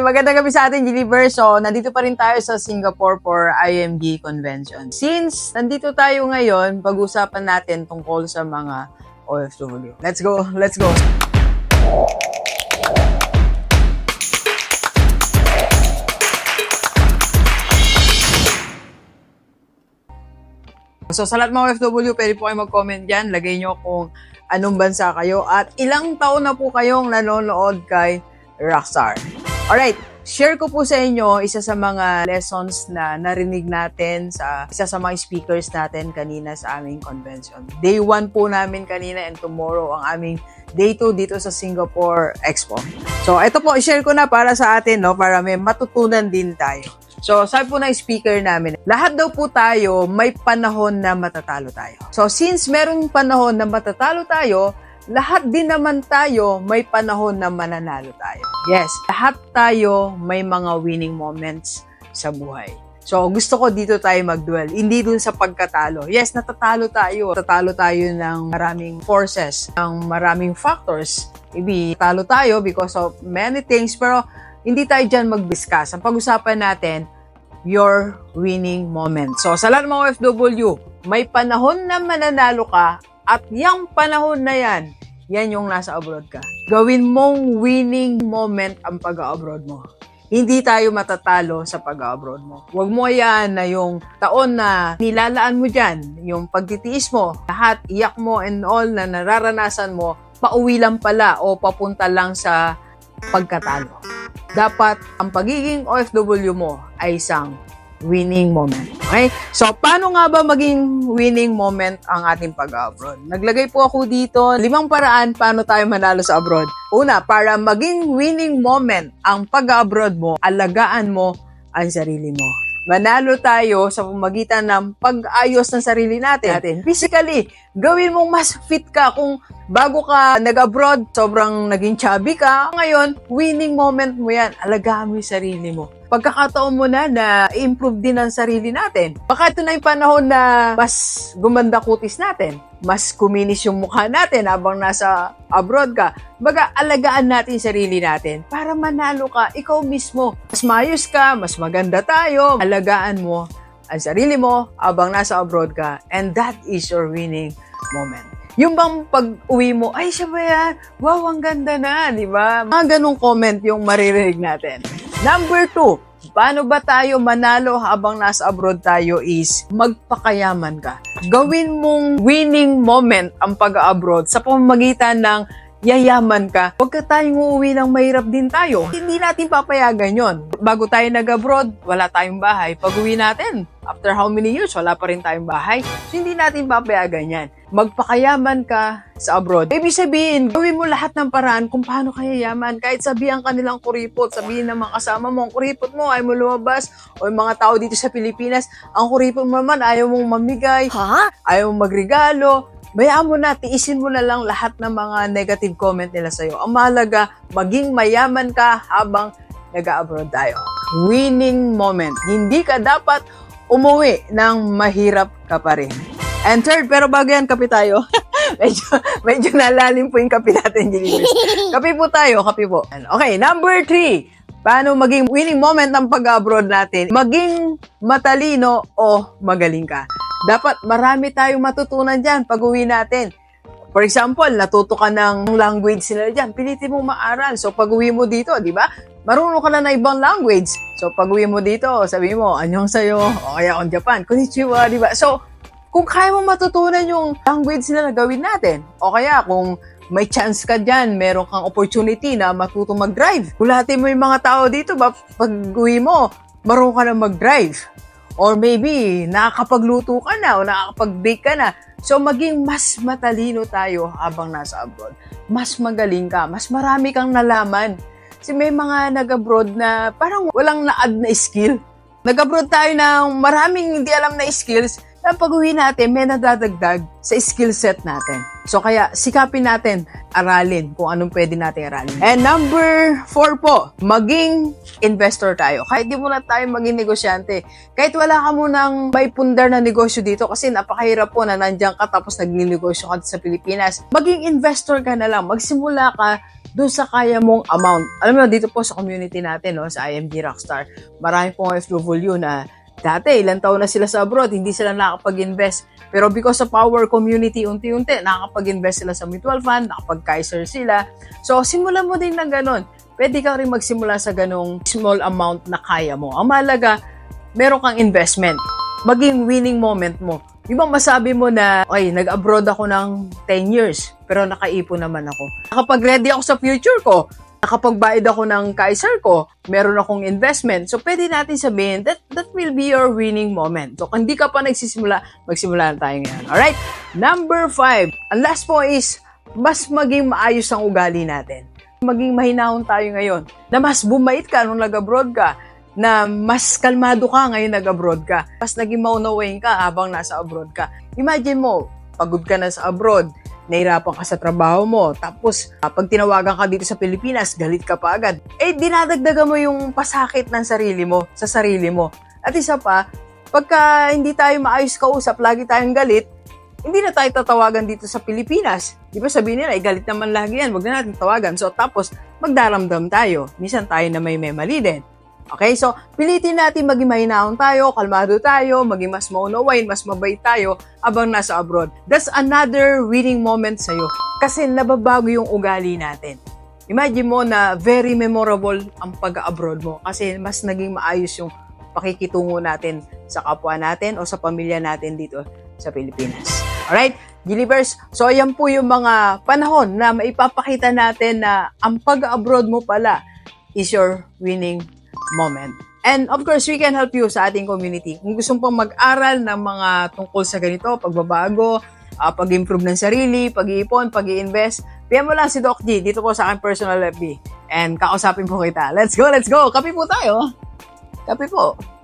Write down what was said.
Magandang gabi sa atin, Gilliver. So, nandito pa rin tayo sa Singapore for IMG Convention. Since nandito tayo ngayon, pag-usapan natin tungkol sa mga OFW. Let's go, let's go. So sa lahat mga OFW, pwede po kayo mag-comment dyan. Lagay nyo kung anong bansa kayo at ilang taon na po kayong nanonood kay Rockstar. Alright, share ko po sa inyo isa sa mga lessons na narinig natin sa isa sa mga speakers natin kanina sa aming convention. Day 1 po namin kanina and tomorrow ang aming day 2 dito sa Singapore Expo. So ito po, share ko na para sa atin, no, para may matutunan din tayo. So, sabi po ng speaker namin, lahat daw po tayo may panahon na matatalo tayo. So, since merong panahon na matatalo tayo, lahat din naman tayo may panahon na mananalo tayo. Yes, lahat tayo may mga winning moments sa buhay. So, gusto ko dito tayo mag-dwell. Hindi dun sa pagkatalo. Yes, natatalo tayo. Natatalo tayo ng maraming forces, ng maraming factors. Maybe, talo tayo because of many things, pero hindi tayo dyan mag-discuss. Ang pag-usapan natin, your winning moment. So, sa lahat ng mga OFW, may panahon na mananalo ka at yung panahon na yan, yan yung nasa abroad ka. Gawin mong winning moment ang pag-abroad mo. Hindi tayo matatalo sa pag-abroad mo. Huwag mo yan na yung taon na nilalaan mo dyan, yung pagtitiis mo, lahat, iyak mo and all na nararanasan mo, pauwi lang pala o papunta lang sa pagkatalo dapat ang pagiging OFW mo ay isang winning moment. Okay? So, paano nga ba maging winning moment ang ating pag-abroad? Naglagay po ako dito limang paraan paano tayo manalo sa abroad. Una, para maging winning moment ang pag-abroad mo, alagaan mo ang sarili mo. Manalo tayo sa pamagitan ng pag-ayos ng sarili natin. Physically, gawin mong mas fit ka kung bago ka nag-abroad, sobrang naging chubby ka. Ngayon, winning moment mo yan. Alagaan mo yung sarili mo. Pagkakataon mo na na improve din ang sarili natin. Baka ito na yung panahon na mas gumanda kutis natin. Mas kuminis yung mukha natin habang nasa abroad ka. Baga, alagaan natin sarili natin para manalo ka, ikaw mismo. Mas mayos ka, mas maganda tayo. Alagaan mo ang sarili mo habang nasa abroad ka. And that is your winning moment. Yung bang pag-uwi mo, ay siya ba yan? Wow, ang ganda na, di ba? Mga ganong comment yung maririnig natin. Number two, paano ba tayo manalo habang nasa abroad tayo is magpakayaman ka. Gawin mong winning moment ang pag-abroad sa pamamagitan ng yayaman ka. Huwag ka tayong uuwi ng mahirap din tayo. Hindi natin papayagan yon. Bago tayo nag-abroad, wala tayong bahay. Pag uwi natin, after how many years, wala pa rin tayong bahay. So, hindi natin papayagan yan. Magpakayaman ka sa abroad. Ibig sabihin, gawin mo lahat ng paraan kung paano ka yayaman. Kahit sabihan kanilang kuripot, sabihin ng mga kasama mo, ang kuripot mo, ayaw mo lumabas. O yung mga tao dito sa Pilipinas, ang kuripot mo naman, ayaw mong mamigay. Ha? Ayaw mong magregalo. Bayaan mo na, tiisin mo na lang lahat ng mga negative comment nila sa'yo. Ang mahalaga, maging mayaman ka habang nag-abroad tayo. Winning moment. Hindi ka dapat umuwi ng mahirap ka pa rin. And third, pero bago yan, kape tayo. medyo, medyo nalalim po yung kape natin. Kape po tayo, kape po. Okay, number three. Paano maging winning moment ng pag-abroad natin? Maging matalino o magaling ka. Dapat marami tayong matutunan dyan pag uwi natin. For example, natuto ka ng language nila dyan, pilitin mong maaral. So, pag uwi mo dito, di ba? Marunong ka na na ibang language. So, pag uwi mo dito, sabi mo, anyong sa'yo, o kaya on Japan, konnichiwa, di ba? So, kung kaya mo matutunan yung language na gawin natin, o kaya kung may chance ka dyan, meron kang opportunity na matuto mag-drive. Kulatin mo yung mga tao dito, ba, pag uwi mo, marunong ka na mag-drive. Or maybe, nakakapagluto ka na o nakakapag-bake ka na. So, maging mas matalino tayo habang nasa abroad. Mas magaling ka, mas marami kang nalaman. Kasi may mga nag-abroad na parang walang na-add na skill. Nag-abroad tayo ng maraming hindi alam na skills na pag-uwi natin, may nadadagdag sa skill set natin. So kaya sikapin natin aralin kung anong pwede natin aralin. And number four po, maging investor tayo. Kahit di muna tayo maging negosyante. Kahit wala ka munang may pundar na negosyo dito kasi napakahirap po na nandiyan ka tapos nagninegosyo ka sa Pilipinas. Maging investor ka na lang. Magsimula ka doon sa kaya mong amount. Alam mo, dito po sa community natin, no, sa IMG Rockstar, marami pong OFW na dati, ilang taon na sila sa abroad, hindi sila nakakapag-invest. Pero because of our community, unti-unti, nakakapag-invest sila sa mutual fund, nakapag-Kaiser sila. So, simulan mo din ng ganun. Pwede ka rin magsimula sa ganung small amount na kaya mo. Ang mahalaga, meron kang investment. Maging winning moment mo. Di ba masabi mo na, ay, nag-abroad ako ng 10 years, pero nakaipon naman ako. Nakapag-ready ako sa future ko, nakapagbayad ako ng Kaiser ko, meron akong investment. So, pwede natin sabihin that that will be your winning moment. So, kung hindi ka pa nagsisimula, magsimula na tayo ngayon. Alright? Number five. Ang last po is, mas maging maayos ang ugali natin. Maging mahinahon tayo ngayon. Na mas bumait ka nung nag-abroad ka na mas kalmado ka ngayon nag-abroad ka. Mas naging maunawain ka habang nasa abroad ka. Imagine mo, pagod ka na sa abroad, nahirapan ka sa trabaho mo, tapos ah, pag tinawagan ka dito sa Pilipinas, galit ka pa agad. Eh, dinadagdagan mo yung pasakit ng sarili mo, sa sarili mo. At isa pa, pagka hindi tayo maayos kausap, lagi tayong galit, hindi na tayo tatawagan dito sa Pilipinas. Di ba sabihin nila, eh, galit naman lagi yan, wag na natin tawagan. So, tapos, magdaramdam tayo. Minsan tayo na may may mali din. Okay, so pilitin natin maging mahinahon tayo, kalmado tayo, maging mas maunawain, mas mabait tayo abang nasa abroad. That's another winning moment sa'yo kasi nababago yung ugali natin. Imagine mo na very memorable ang pag-abroad mo kasi mas naging maayos yung pakikitungo natin sa kapwa natin o sa pamilya natin dito sa Pilipinas. Alright, Gilivers, so ayan po yung mga panahon na maipapakita natin na ang pag-abroad mo pala is your winning moment. And of course, we can help you sa ating community. Kung gusto pong mag-aral ng mga tungkol sa ganito, pagbabago, ah, pag-improve ng sarili, pag-iipon, pag-i-invest, PM mo lang si Doc G dito po sa aking personal FB. And kakausapin po kita. Let's go, let's go! Kape po tayo! Kape po!